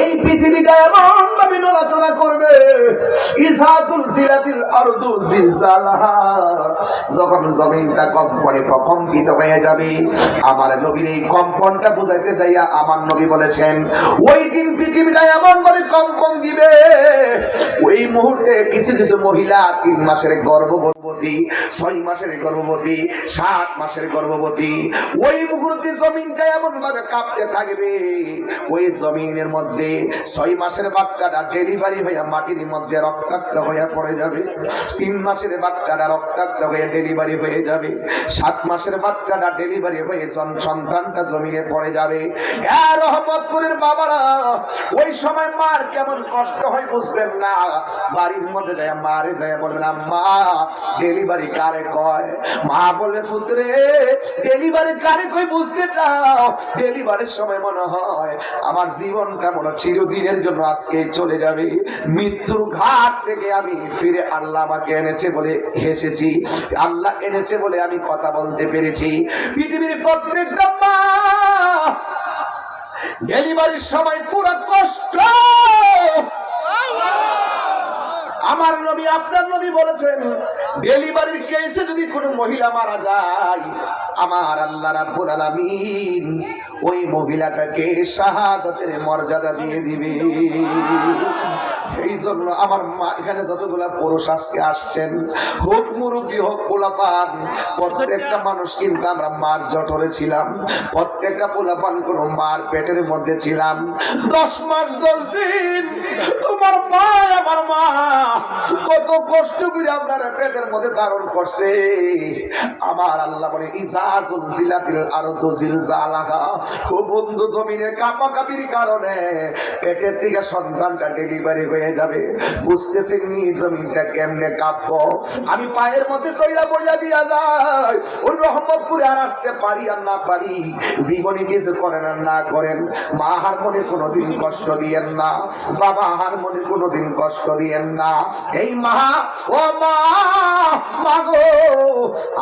এই পৃথিবীটা এমন ভাবে নড়াচড়া করবে। যখন জমিনটা কম্পনে প্রকম্পিত হয়ে যাবে, আমার নবীর এই কম্পনটা বুঝাইতে যাইয়া আমার নবী বলেছেন, ওই দিন পৃথিবীটা এমন ভাবে কম্পন দিবে ওই মুহূর্তে কিছু কিছু মহিলা তিন মাসের গর্ভবতী, ছয় মাসের গর্ভবতী, সাত মাসের গর্ভবতী, ওই মুহূর্তে জমিনটা এমন ভাবে কাঁপতে থাকবে। ওই জমিনের মধ্যে ছয় মাসের বাচ্চাটা ডেলিভারি হয়ে মাটির মধ্যে রক্তাক্ত হয়ে পড়ে যাবে। তিন মাসের বাচ্চাটা রক্তাক্ত হয়ে ডেলিভারি হয়ে যাবে। সাত মাসের বাচ্চাটা ডেলিভারি হয়ে সন্তানটা জমিনে পড়ে যাবে। হ্যাঁ রহমতপুরের বাবারা, ওই সময় মার কেমন কষ্ট হয় বুঝবেন না। বাড়ির মধ্যে যায়, মারে যায় বলবেন মা ডেলিভারি কারে কয়? মা বলে পুত্রে ডেলিভারি কারে কই বুঝতে চাও? ডেলিভারির সময় মনে হয় আমার জীবনটা মনে চিরদিনের জন্য আজকে চলে যাবে। মৃত্যুর ঘাট থেকে আমি ফিরে আল্লাহ আমাকে এনেছে বলে হেসেছি। আল্লাহ এনেছে বলে আমি কথা বলতে পেরেছি। পৃথিবীর প্রত্যেকটা মা ডেলিভারির সময় পুরো কষ্ট আমার নবী, আপনার নবী বলেছেন, ডেলিভারির কেসে যদি কোনো মহিলা মারা যায়, আমার আল্লাহ রাব্বুল আলামিন ওই মহিলাটাকে শাহাদাতের মর্যাদা দিয়ে দিবে। আমার পুরুষ আসছেন, হোক হোক প্রত্যেকটা মানুষ আমরা মার জঠরে ছিলাম, প্রত্যেকটা পোলাপান কোন মার পেটের মধ্যে ছিলাম। দশ মাস, দশ দিন তোমার মা আমার কত কষ্ট করে আপনার পেটের মধ্যে ধারণ করছে। আমার আল্লাহ বলে ইজাজুল জিলাতিল আরদু জিলজালাহা। ও বন্ধু কারণে পেটের থেকে সন্তানটা ডেলিভারি হয়ে যাবে। বুঝতেছেন নি জমিনটা কেমনে কাঁপবো? আমি পায়ের মধ্যে তৈরা বইয়া দিয়া যায় রহমতপুরে আর আসতে পারি আর না পারি, জীবনে কিছু করেন আর না করেন। মা হার মনে কোনোদিন কষ্ট দিয়েন না। বাবা হার মনে কোনোদিন কষ্ট দিয়েন না। এই মা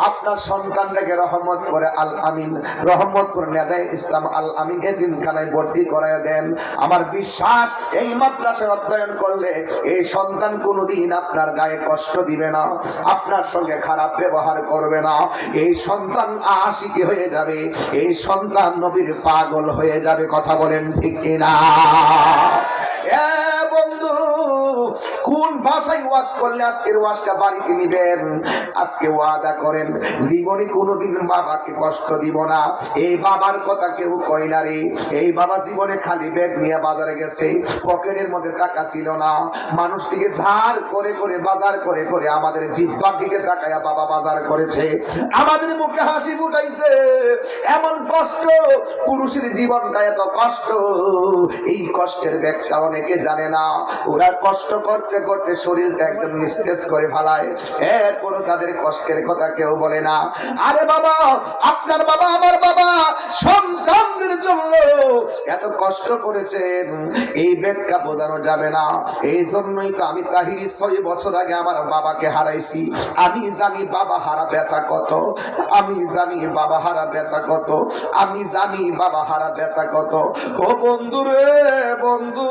আপনার সন্তানটাকে রহমত করে আল আমিন। রহমত করে নেদায় ইসলাম আল আমিন এদিন খানায় ভর্তি করায় দেন। আমার বিশ্বাস, এই মাদ্রাসায় অধ্যয়ন করলে এই সন্তান কোনোদিন আপনার গায়ে কষ্ট দিবে না, আপনার সঙ্গে খারাপ ব্যবহার করবে না। এই সন্তান আশিকি হয়ে যাবে, এই সন্তান নবীর পাগল হয়ে যাবে, কথা বলেন ঠিক কিনা? ভাষায় ওয়াজ করলে আজকের ওয়াজটা বাড়িতে নিবেন। আজকে করেন, জীবনে কোনোদিন বাবাকে কষ্ট দিব না। এই বাবার কথা কেউ কয় না রে। এই বাবা জীবনে খালি ব্যাগ নিয়ে বাজারে গেছে, পকেটের মধ্যে টাকা ছিল না। মানুষ থেকে ধার করে করে, বাজার করে করে আমাদের জিব্বার দিকে তাকায়া বাবা বাজার করেছে। আমাদের মুখে হাসি ফুটাইছে। এমন কষ্ট, পুরুষের জীবনটা এত কষ্ট। এই কষ্টের ব্যাখ্যা অনেকে জানে না। ওরা কষ্ট করতে করতে শরীরটা একদম নিস্তেজ করে ফেলায়। এরপরও তাদের কষ্টের কথা কেউ বলে না। আরে বাবা, আপনার বাবা, আমার বাবা, সন্তানদের জন্য এত কষ্ট করেছেন। এই ব্যাখ্যা বোঝানো যাবে না। এই জন্যই তো আমি তাহিরি ছয় বছর আগে আমার বাবাকে হারাইছি। আমি জানি বাবা হারা ব্যথা কত। আমি জানি বাবা হারা ব্যথা কত। আমি জানি বাবা হারা ব্যথা কত। ও বন্ধু রে বন্ধু।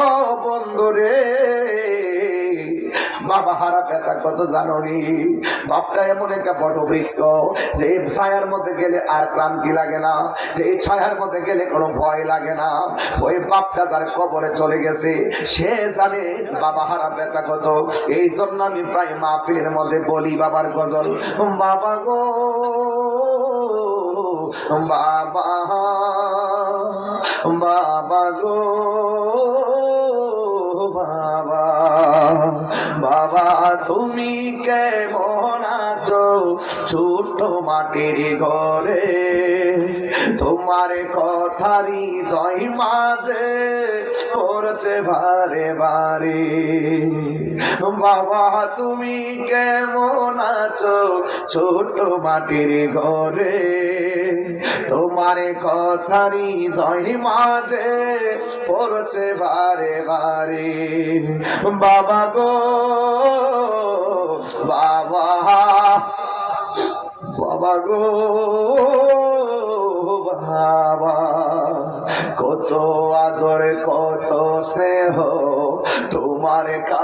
ও বন্ধু রে বাবা হারা কত জাননি? বাপটা এমন একটা বড় বৃক্ষ যে ছায়ার মধ্যে গেলে আর ক্লান্তি লাগে না, যে ছায়ার মধ্যে গেলে কোনো ভয় লাগে না। ওই বাপটা যার কবরে চলে গেছে, সে জানে বাবা হারা ব্যথা কত। এই জন্য আমি প্রায় মাহফিলের মধ্যে বলি বাবার গজল, বাবা গো, বাবা বাবা গো বাবা। বাবা, তুমি কেমন আছো? ছোট মাটির ঘরে তোমার কথারি দই মাঝে পড়ছে বারে বারে। বাবা, তুমি কেমন আছো? ছোট মাটির ঘরে তোমারে কথারি দই মাঝে পড়ছে বারে বারে। বাবা গো, বাবা বাবা গো, বাবা, কত আদর, কত স্নেহ তোমার কা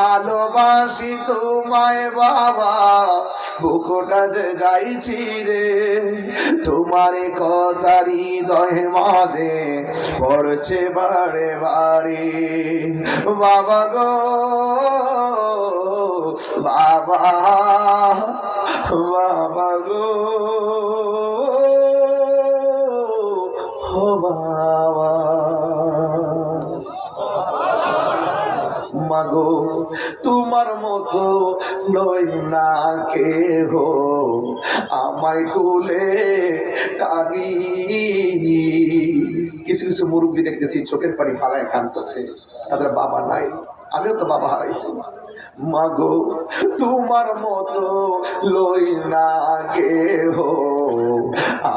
ভালোবাসি তোমায় বাবা, বুকুটা যে যাইছি রে, তোমার কথারি দহে মাঝে পড়ছে বারে বারে। বাবা গো, বাবা বাবা গো বাবা মতো নই না কে হো আমায় কোলে টানি। কিছু কিছু মুরব্বী দেখতেছি, চোখের পানি ফালায় কানতেছে তাদের বাবা নাই, আমিও তো বাবা হারাইছি। মাগো, তোমার মতো লই না কে হো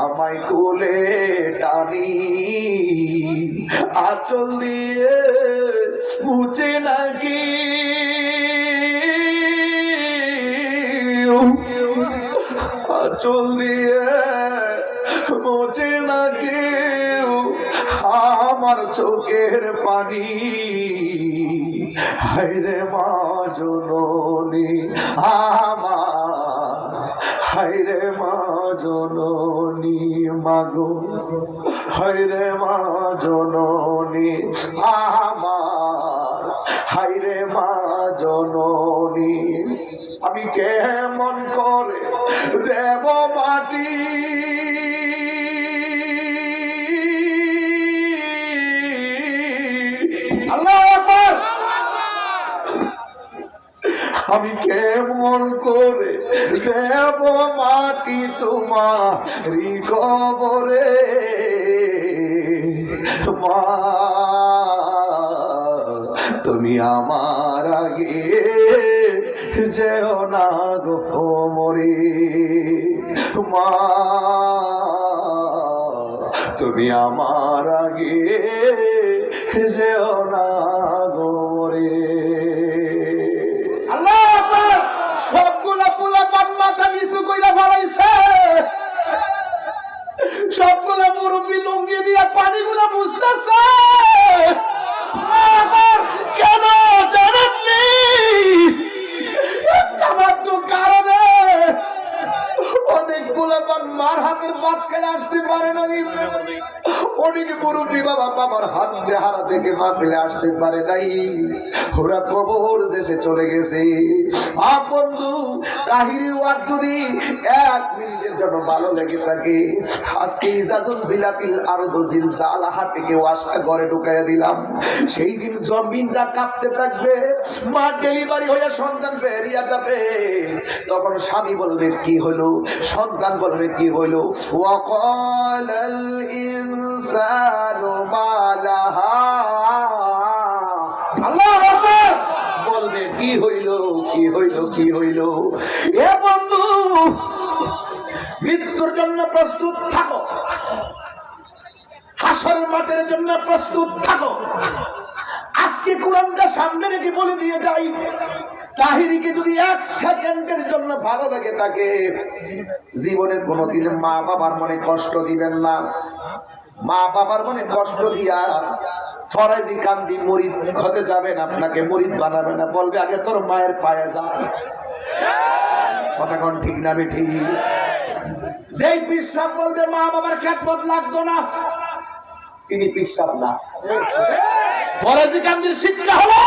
আমায় কোলে টানি। আচল দিয়ে মুছে নাকি আচল দিয়ে মুছে নাকি আমার চোখের পানি। হাইরে মা জননী, আমার। হাইরে মা জননী, মাগো। হাইরে মা জননী, আমার। হাইরে মা জননী। আমি কেমন করে দেব মাটি? আমি কেমন করে দেব মাটি তোমারি কবরে? মা, তুমি আমার আগে যেও না গো মরে। মা, তুমি আমার আগে যেও না গো আকবার। সবগুলা পোলা পান মাথা নিচু কইরা ফলাইছে। সবগুলা মুরব্বী লুঙ্গি দিয়া পানিগুলা বুঝতেছে চেহারা দেখে মা ফেলে আসতে পারে নাই ওরা কবর দেশে চলে গেছে। বন্ধু, তাহিরের যদি এক মিনিটের জন্য ভালো লেগে থাকে, আজকে ইজাজুল জিলাতিল আরও জিল জালাহা থেকে ঘরে ঢুকাইয়া দিলাম। সেই দিন জমিনটা কাঁপতে থাকবে, মা ডেলিভারি হয়ে সন্তান বেরিয়ে যাবে। তখন স্বামী বলবে, কি হলো সন্তান বলবে, কি হলো ওয়াকাল ইনসানু মালাহা আল্লাহু আকবার বলবে কি হইল কি হইল কি হইল? এ বন্ধু, মৃত্যুর জন্য প্রস্তুত থাকো। হাসর মাঠের জন্য প্রস্তুত থাকো। আজকে কোরআনটা সামনে রেখে বলে দিয়ে যাই। তাহিরিকে যদি এক সেকেন্ডের জন্য ভালো লাগে তাকে, জীবনে কোনোদিন মা বাবার মনে কষ্ট দিবেন না। মা বাবার মনে কষ্ট দিয়া ফরাজি কান্দি মরিদ হতে যাবেন আপনাকে মরিদ বানাবে না, বলবে, আগে তোর মায়ের পায়ে যা। কথা কোন ঠিক না বেঠি যেই বিশ্বাস বলবে, মা, বাবার খেতমত লাগতো না। তিনি বিশ্বাস না। ফরাজি কান্দির শিক্ষা হলো